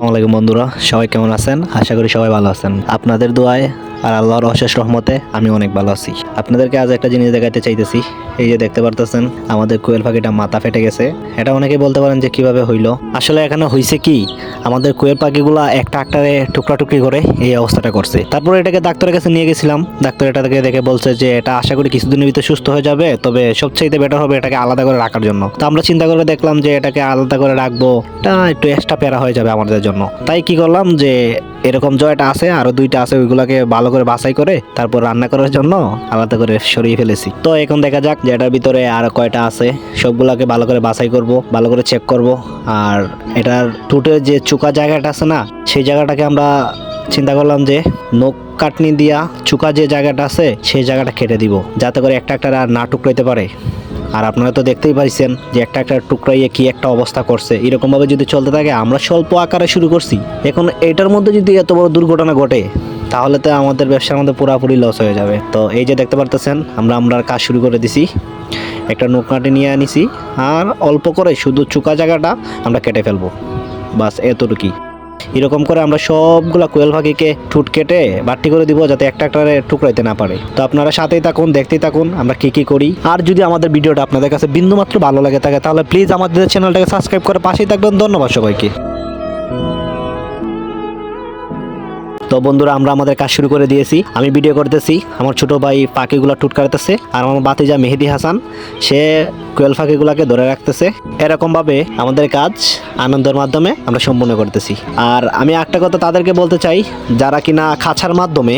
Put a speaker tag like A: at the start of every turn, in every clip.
A: আসসালামাইকুম বন্ধুরা সবাই কেমন আছেন? আশা করি সবাই ভালো আছেন। আপনাদের দোয়ায় আর আল্লাহর অশেষ রহমতে আমি অনেক ভালো আছি। আপনাদেরকে আজ একটা জিনিস দেখাতে চাইতেছি। এই যে দেখতে পারতেছেন, আমাদের কোয়েল পাখিটা মাথা ফেটে গেছে। এটা অনেকে বলতে পারেন যে কীভাবে হইল। আসলে এখানে হয়েছে কি, আমাদের কোয়েল পাখিগুলা একটা একটারে টুকরা টুকরি করে এই অবস্থাটা করছে। তারপরে এটাকে ডাক্তারের কাছে নিয়ে গেছিলাম। ডাক্তার এটাকে দেখে বলছে যে, এটা আশা করি কিছুদিনের ভিতরে সুস্থ হয়ে যাবে, তবে সবচেয়ে বেটার হবে এটাকে আলাদা করে রাখার জন্য। তো আমরা চিন্তা করে দেখলাম যে, এটাকে আলাদা করে রাখব। এটা একটু এক্সট্রা প্যারা হয়ে যাবে আমাদের জন্য। তাই কি করলাম যে এরকম জয়টা আছে, আরও দুইটা আছে, ওইগুলাকে ভালো করে বাছাই করে তারপর রান্না করার জন্য আলাদা করে সরিয়ে ফেলেছি। তো এখন দেখা যাক যে এটার ভিতরে আর কয়টা আছে, সবগুলাকে ভালো করে বাছাই করব, ভালো করে চেক করব। আর এটার টুটের যে চুকা জায়গাটা আছে না, সেই জায়গাটাকে আমরা চিন্তা করলাম যে নখ কাটনি দিয়া চুকা যে জায়গাটা আছে, সেই জায়গাটা কেটে দিব, যাতে করে একটা একটা আর না টুকরাইতে পারে। আর আপনারা তো দেখতেই পাইছেন যে একটা একটা টুকরাইয়ে কি একটা অবস্থা করছে। এরকম ভাবে যদি চলতে থাকে, আমরা স্বল্প আকারে শুরু করছি। এখন এটার মধ্যে যদি এত বড় দুর্ঘটনা ঘটে, তাহলে তো আমাদের ব্যবসার মধ্যে পুরাপুরি লস হয়ে যাবে। তো এই যে দেখতে পারতেছেন, আমরা আমরা কাজ শুরু করে দিছি। একটা নৌকাটি নিয়ে আনিছি, আর অল্প করে শুধু চুকা জায়গাটা আমরা কেটে ফেলব। বাস এতটুকুই। এরকম করে আমরা সবগুলা কোয়েল পাখিকে ঠুট কেটে বাট্টি করে দিব যাতে একটা একটা টুকরাইতে না পারে। তো আপনারা সাথেই থাকুন, দেখতেই থাকুন, আমরা কি কি করি। আর যদি আমাদের ভিডিওটা আপনাদের কাছে বিন্দুমাত্র ভালো লাগে থাকে, তাহলে প্লিজ আমাদের চ্যানেলটাকে সাবস্ক্রাইব করে পাশেই থাকবেন। ধন্যবাদ সবাইকে। তো বন্ধুরা, আমরা আমাদের কাজ শুরু করে দিয়েছি। আমি ভিডিও করতেছি, আমার ছোট ভাই পাখিগুলো টুট কাটতেছে, আর আমার বাতিজা মেহেদি হাসান, সে কোয়েল পাখিগুলোকে ধরে রাখতেছে। এরকমভাবে আমাদের কাজ আনন্দের মাধ্যমে আমরা সম্পূর্ণ করতেছি। আর আমি একটা কথা তাদেরকে বলতে চাই, যারা কিনা খাঁচার মাধ্যমে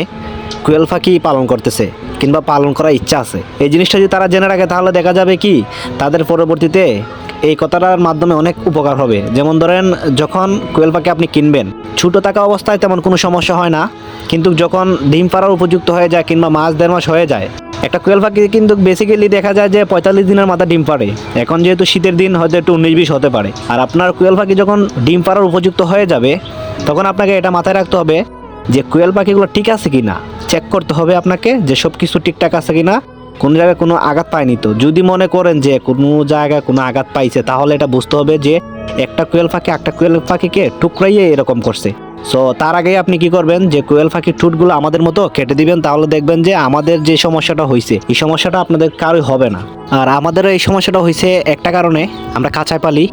A: কোয়েল পাখি পালন করতেছে, কিংবা পালন করার ইচ্ছা আছে, এই জিনিসটা যদি তারা জেনে রাখে, তাহলে দেখা যাবে কি, তাদের পরবর্তীতে এই কথাটার মাধ্যমে অনেক উপকার হবে। যেমন ধরেন, যখন কোয়েল পাখি আপনি কিনবেন, ছোটো থাকা অবস্থায় তেমন কোনো সমস্যা হয় না। কিন্তু যখন ডিম পাড়ার উপযুক্ত হয়ে যায় কিংবা মাস দেড় মাস হয়ে যায়, একটা কোয়েল পাখি কিন্তু বেসিক্যালি দেখা যায় যে পঁয়তাল্লিশ দিনের মাথা ডিম পাড়ে। এখন যেহেতু শীতের দিন, হয়তো একটু উনিশ বিশ হতে পারে। আর আপনার কোয়েল পাখি যখন ডিম পাড়ার উপযুক্ত হয়ে যাবে, তখন আপনাকে এটা মাথায় রাখতে হবে যে কোয়েল পাখিগুলো ঠিক আছে কি না চেক করতে হবে আপনাকে যে সব কিছু ঠিকঠাক আছে কি না কোনো জায়গায় কোনো আঘাত পায়নি তো। যদি মনে করেন যে কোনো জায়গায় কোনো আঘাত পাইছে, তাহলে এটা বুঝতে হবে যে একটা কোয়েল পাখি একটা কোয়েল পাখিকে টুকরাইয়ে এরকম করছে। সো তার আগে আপনি কি করবেন? যে কোয়েল পাখির ঠুটগুলো আমাদের মতো কেটে দিবেন, তাহলে দেখবেন যে আমাদের যে সমস্যাটা হয়েছে এই সমস্যাটা আপনাদের কারোই হবে না। আর আমাদের এই সমস্যাটা হয়েছে একটা কারণে, আমরা কাঁচায় পালি,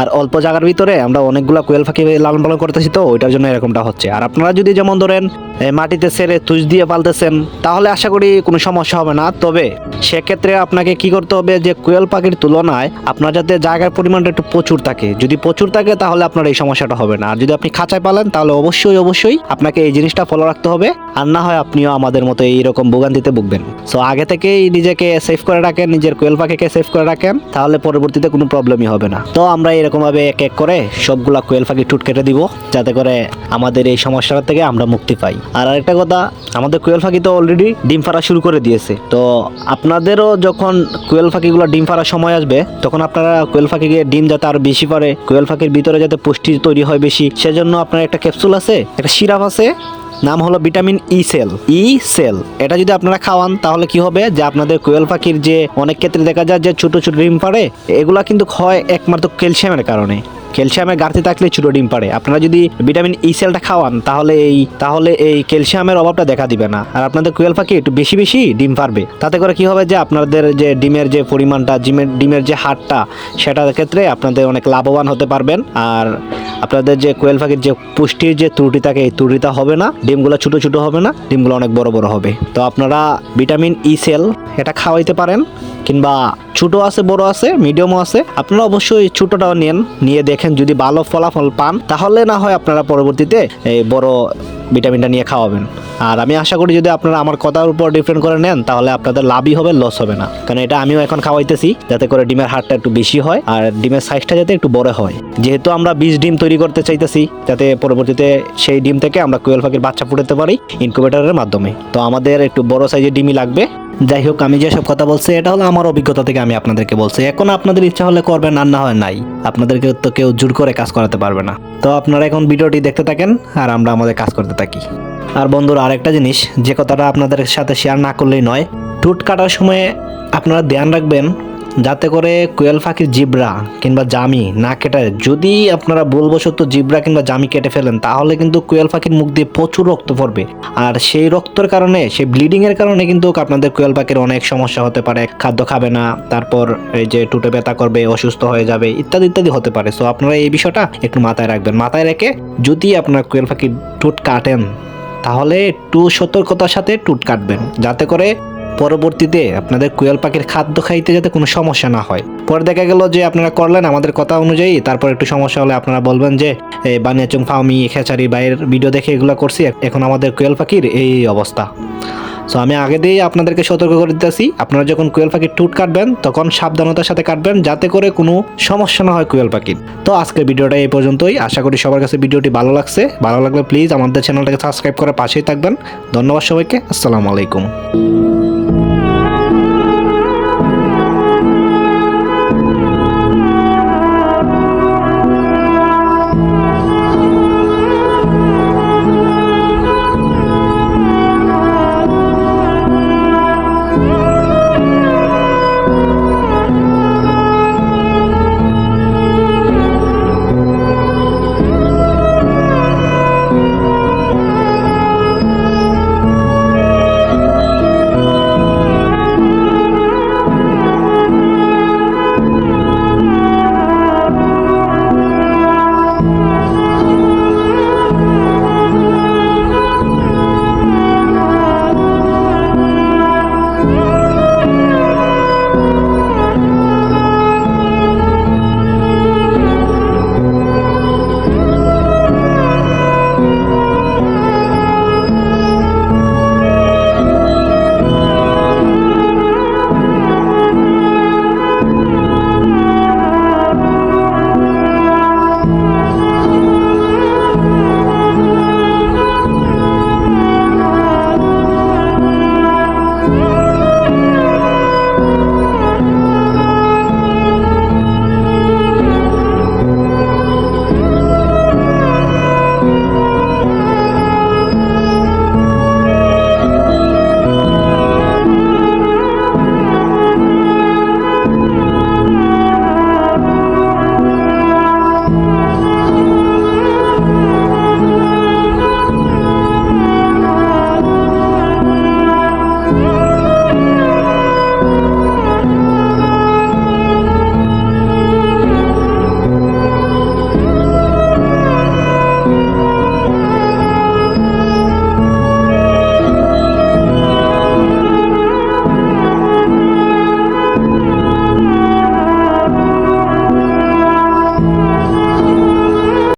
A: আর অল্প জায়গার ভিতরে আমরা অনেকগুলো কোয়েল পাখি লালন পালন করতেছি তো, ওইটার জন্য এরকমটা হচ্ছে। আর আপনারা যদি যেমন ধরেন মাটিতে সেরে তুষ দিয়ে পালতেছেন, তাহলে আশা করি কোনো সমস্যা হবে না। তবে সেক্ষেত্রে আপনাকে কি করতে হবে যে, কোয়েল পাখির তুলনায় আপনার যাতে জায়গার পরিমাণটা একটু প্রচুর থাকে। যদি প্রচুর থাকে, তাহলে আপনার এই সমস্যাটা হবে না। আর যদি আপনি খাঁচায় পালেন, তাহলে অবশ্যই অবশ্যই আপনাকে এই জিনিসটা ফলো রাখতে হবে। আর না হয় আপনিও আমাদের মতো এইরকম ভোগান্তিতে ভুগবেন। সো আগে থেকেই নিজেকে সেভ করে রাখেন, নিজের কোয়েল পাখিকে সেভ করে রাখেন, তাহলে পরবর্তীতে কোনো প্রবলেমই হবে না। তো আমরা এরকম ভাবে এক এক করে সবগুলা কোয়েল পাখি টুট কেটে দিব, যাতে করে আমাদের এই সমস্যাটা থেকে আমরা মুক্তি পাই। আর আরেকটা কথা, আমাদের কোয়েল পাখি তো অলরেডি ডিম ফাড়া শুরু করে দিয়েছে। তো আপনাদেরও যখন কোয়েল পাখিগুলো ডিম ফাড়ার সময় আসবে, তখন আপনারা কোয়েল পাখিকে ডিম যাতে আরও বেশি পারে, কোয়েল পাখির ভিতরে যাতে পুষ্টি তৈরি হয় বেশি, সেজন্য আপনার একটা ক্যাপসুল আছে, একটা সিরাপ আছে, নাম হলো vitamin E cell E cell এটা যদি আপনারা খাওয়ান, তাহলে কি হবে? যে আপনাদের কোয়েল পাখির যে অনেক ক্ষেত্রে দেখা যায় যে ছোট ছোট ডিম পাড়ে, এগুলা কিন্তু হয় একমাত্র ক্যালসিয়ামের কারণে। ক্যালসিয়ামের ঘাটতি থাকলে ছোট ডিম পাড়ে। আপনারা যদি ভিটামিন ই সেলটা খাওয়ান, তাহলে এই তাহলে এই ক্যালসিয়ামের অভাবটা দেখা দিবে না। আর আপনাদের কোয়েল পাখি একটু বেশি বেশি ডিম পারবে তাতে করে কি হবে যে, আপনাদের যে ডিমের যে পরিমাণটা, ডিমের ডিমের যে হারটা সেটার ক্ষেত্রে আপনাদের অনেক লাভবান হতে পারবেন। আর আপনাদের যে কোয়েল পাখির যে পুষ্টির যে ত্রুটি থাকে, এই ত্রুটিটা হবে না। ডিমগুলো ছোট ছোট হবে না। ডিমগুলো অনেক বড় বড় হবে। তো আপনারা ভিটামিন ই সেল এটা খাওয়াইতে পারেন। কিংবা ছোট আছে, বড় আছে মিডিয়ামও আছে, আপনারা অবশ্যই ছোটটাও নেন নিয়ে দেখেন যদি ভালো ফলাফল পান, তাহলে না হয় আপনারা পরবর্তীতে এই বড় ভিটামিনটা নিয়ে খাওয়াবেন। আর আমি আশা করি যদি আপনারা আমার কথার উপর ডিপেন্ড করে নেন, তাহলে আপনাদের লাভই হবে লস হবে না। কারণ এটা আমিও এখন খাওয়াইতেছি, যাতে করে ডিমের হারটা একটু বেশি হয়, আর ডিমের সাইজটা যাতে একটু বড় হয়। যেহেতু আমরা বীজ ডিম তৈরি করতে চাইতেছি যাতে পরবর্তীতে সেই ডিম থেকে আমরা কোয়েল পাখির বাচ্চা ফুটাতে পারি ইনকুবেটরের মাধ্যমে। তো আমাদের একটু বড় সাইজের ডিমই লাগবে। যাই হোক, আমি যেসব কথা বলছি, এটা হলো আমার অভিজ্ঞতা থেকে আমি আপনাদেরকে বলছি। এখন আপনাদের ইচ্ছা হলে করবেন, আর না হয় নাই। আপনাদেরকে তো কেউ জোর করে কাজ করাতে পারবে না। তো আপনারা এখন ভিডিওটি দেখতে থাকেন, আর আমরা আমাদের কাজ করতে থাকি। আর বন্ধুর, আরেকটা জিনিস, যে কথাটা আপনাদের সাথে শেয়ার না করলেই নয় টুট কাটার সময় আপনারা ধ্যান রাখবেন যাতে করে কোয়েল পাখির জিব্রা কিংবা জামি না কেটে, যদি আপনারা ভুলবশত জিব্রা কিংবা জামি কেটে ফেলেন, তাহলে কিন্তু কোয়েল পাখির মুখ দিয়ে প্রচুর রক্ত পড়বে। আর সেই রক্তের কারণে, সেই ব্লিডিং এর কারণে কিন্তু আপনাদের কোয়েল পাখির অনেক সমস্যা হতে পারে, খাদ্য খাবে না, তারপর এই যে টুটে ব্যথা করবে, অসুস্থ হয়ে যাবে, ইত্যাদি ইত্যাদি হতে পারে। সো আপনারা এই বিষয়টা একটু মাথায় রাখবেন। মাথায় রেখে যদি আপনার কোয়েল পাখির টুট কাটেন, তাহলে একটু সতর্কতার সাথে টুট কাটবেন। যাতে করে পরবর্তীতে আপনাদের কোয়েল পাখির খাদ্য খাইতে যাতে কোনো সমস্যা না হয়। পরে দেখা গেল যে আপনারা করলেন আমাদের কথা অনুযায়ী, তারপর একটু সমস্যা হলে আপনারা বলবেন যে, এই বানিয়াচং ফাউমি খেচারি, বাইরের ভিডিও দেখে এগুলো করছি, এখন আমাদের কোয়েল পাখির এই অবস্থা। সো আমি আগে দিয়েই আপনাদেরকে সতর্ক করে দিতেছি, আপনারা যখন কোয়েল পাখির টুট কাটবেন, তখন সাবধানতার সাথে কাটবেন, যাতে করে কোনো সমস্যা না হয় কোয়েল পাখির। তো, আজকের ভিডিওটা এই পর্যন্তই। আশা করি সবার কাছে ভিডিওটি ভালো লাগছে। ভালো লাগলে প্লিজ আমাদের চ্যানেলটাকে সাবস্ক্রাইব করে পাশেই থাকবেন। ধন্যবাদ সবাইকে। আসসালামু আলাইকুম।